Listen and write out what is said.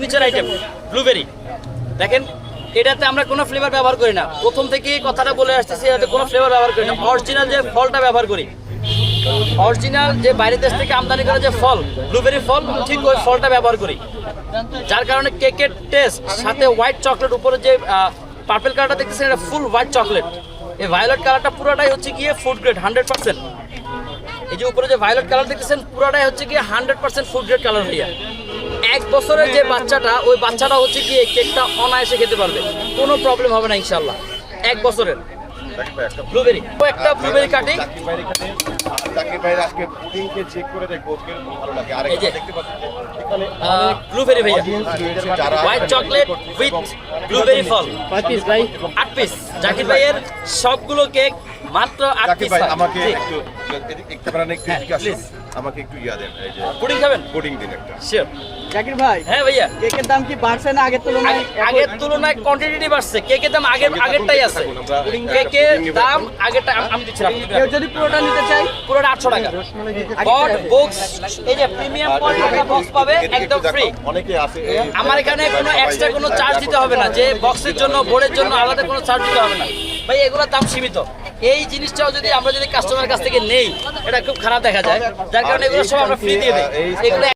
Feature item blueberry দেখেন, এটাতে আমরা কোনো ফ্লেভার ব্যবহার করি না। প্রথম থেকে কথাটা বলে আসতেছি, এটাতে কোনো ফ্লেভার ব্যবহার করি না। অরিজিনাল যে ফলটা ব্যবহার করি অরিজিনাল যে বাইরের দেশ থেকে আমদানি করা যে ফল ব্লুবেরি ফল, ঠিক ওই ফলটা ব্যবহার করি। যার কারণে কেকের টেস্ট সাথে হোয়াইট চকলেট উপরে যে পার্পেল কালারটা দেখতেছেন, এটা ফুল হোয়াইট চকলেট এই ভায়োলেট কালারটা পুরোটাই হচ্ছে গিয়ে ফুড গ্রেড হান্ড্রেড পার্সেন্ট এই যে উপরে যে ভায়োলেট কালার দেখতেছেন, পুরোটাই হচ্ছে কি hundred percent food grade colour হইয়া এক বছরের যে বাচ্চাটা, ওই বাচ্চাটা হচ্ছে কি কেকটা অনায়াসে খেতে পারবে। কোনো প্রবলেম হবে না ইনশাল্লাহ এক বছরের। ব্লুবেরি একটা ব্লুবেরি কাটি চাকরি বাইরে আজকে পুডিংকে চেক করে দেখব ভালো লাগে। আর দেখতে পাচ্ছেন এখানে ব্লুবেরি ভাইয়া। হোয়াইট চকলেট উইথ ব্লুবেরি ফল আট পিস জাকির ভাইয়ের সবগুলো কেক মাত্র আট পিস আমাকে একটু একটু ক্যামেরা আমাকে একটু ইয়া দেন এই যে পুডিং খাবেন? পুডিং দিন একটা। শিওর জাকির ভাই হ্যাঁ ভাইয়া। কেকের দাম কি বাড়ছে না আগের তুলনায়? আগের তুলনায় কোয়ান্টিটি বাড়ছে। কেকের দাম আগের আগেরটাই আছে। আমরা- কেকের দাম আগেরটা আমি দিচ্ছি কেউ যদি পুরোটা নিতে চাই পুরোটা আটশো টাকা। বট বক্স এই যে প্রিমিয়াম কোয়ালিটির বক্স পাবে একদম ফ্রি অনেকে আছে আমার এখানে কোনো এক্সট্রা কোনো চার্জ দিতে হবে না যে বক্সের জন্য বোর্ডের জন্য আলাদা কোনো চার্জ দিতে হবে না। ভাই এগুলোর দাম সীমিত। এই জিনিসটাও যদি আমরা যদি কাস্টমারের কাছ থেকে নেই এটা খুব খারাপ দেখা যায়। যার কারণে এগুলো সব আমরা ফ্রি দিয়ে দিই। এগুলো